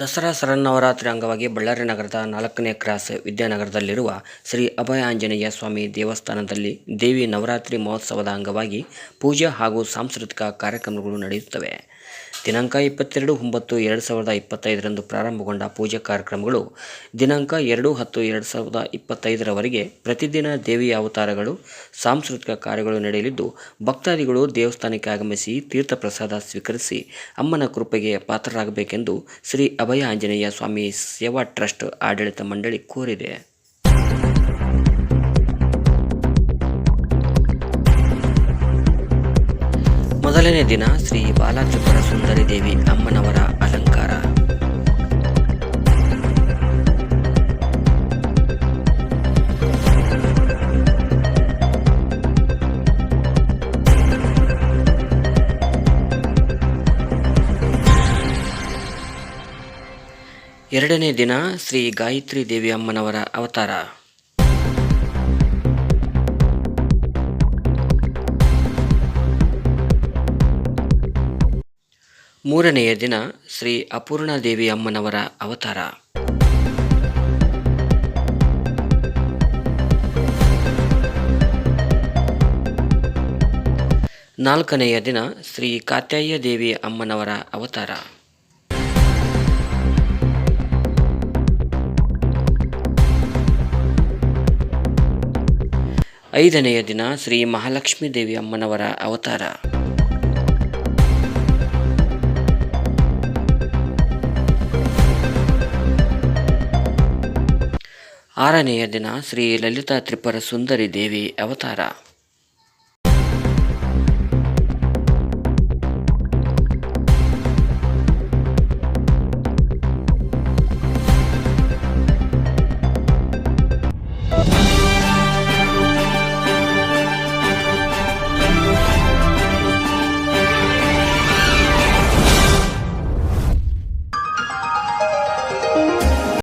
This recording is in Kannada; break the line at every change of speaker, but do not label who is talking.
ದಸರಾ ಶರನ್ನವರಾತ್ರಿ ಅಂಗವಾಗಿ ಬಳ್ಳಾರಿ ನಗರದ ನಾಲ್ಕನೇ ಕ್ರಾಸ್ ವಿದ್ಯಾನಗರದಲ್ಲಿರುವ ಶ್ರೀ ಅಭಯ ಆಂಜನೇಯ ಸ್ವಾಮಿ ದೇವಸ್ಥಾನದಲ್ಲಿ ದೇವಿ ನವರಾತ್ರಿ ಮಹೋತ್ಸವದ ಅಂಗವಾಗಿ ಪೂಜೆ ಹಾಗೂ ಸಾಂಸ್ಕೃತಿಕ ಕಾರ್ಯಕ್ರಮಗಳು ನಡೆಯುತ್ತವೆ. ದಿನಾಂಕ ಇಪ್ಪತ್ತೆರಡು ಒಂಬತ್ತು ಎರಡು ಸಾವಿರದ ಇಪ್ಪತ್ತೈದರಂದು ಪ್ರಾರಂಭಗೊಂಡ ಪೂಜಾ ಕಾರ್ಯಕ್ರಮಗಳು ದಿನಾಂಕ ಎರಡು ಹತ್ತು ಎರಡು ಸಾವಿರದ ಇಪ್ಪತ್ತೈದರವರೆಗೆ ಪ್ರತಿದಿನ ದೇವಿಯ ಅವತಾರಗಳು, ಸಾಂಸ್ಕೃತಿಕ ಕಾರ್ಯಗಳು ನಡೆಯಲಿದ್ದು, ಭಕ್ತಾದಿಗಳು ದೇವಸ್ಥಾನಕ್ಕೆ ಆಗಮಿಸಿ ತೀರ್ಥ ಪ್ರಸಾದ ಸ್ವೀಕರಿಸಿ ಅಮ್ಮನ ಕೃಪೆಗೆ ಪಾತ್ರರಾಗಬೇಕೆಂದು ಶ್ರೀ ಅಭಯ ಆಂಜನೇಯ ಸ್ವಾಮಿ ಸೇವಾ ಟ್ರಸ್ಟ್ ಆಡಳಿತ ಮಂಡಳಿ ಕೋರಿದೆ. ಮೊದಲನೇ ದಿನ ಶ್ರೀ ಬಾಲಾತ್ರಿಪುರ ಸುಂದರಿ ದೇವಿ ಅಮ್ಮನವರ ಅಲಂಕಾರ. ಎರಡನೇ ದಿನ ಶ್ರೀ ಗಾಯತ್ರಿ ದೇವಿ ಅಮ್ಮನವರ ಅವತಾರ. ಮೂರನೆಯ ದಿನ ಶ್ರೀ ಅಪೂರ್ಣಾದೇವಿ ಅಮ್ಮನವರ ಅವತಾರ. ನಾಲ್ಕನೆಯ ದಿನ ಶ್ರೀ ಕಾತ್ಯಾಯ ದೇವಿ ಅಮ್ಮನವರ ಅವತಾರ. ಐದನೆಯ ದಿನ ಶ್ರೀ ಮಹಾಲಕ್ಷ್ಮೀ ದೇವಿ ಅಮ್ಮನವರ ಅವತಾರ. ಆರನೆಯ ದಿನ ಶ್ರೀ ಲಲಿತಾ ತ್ರಿಪುರ ಸುಂದರಿ ದೇವಿ ಅವತಾರ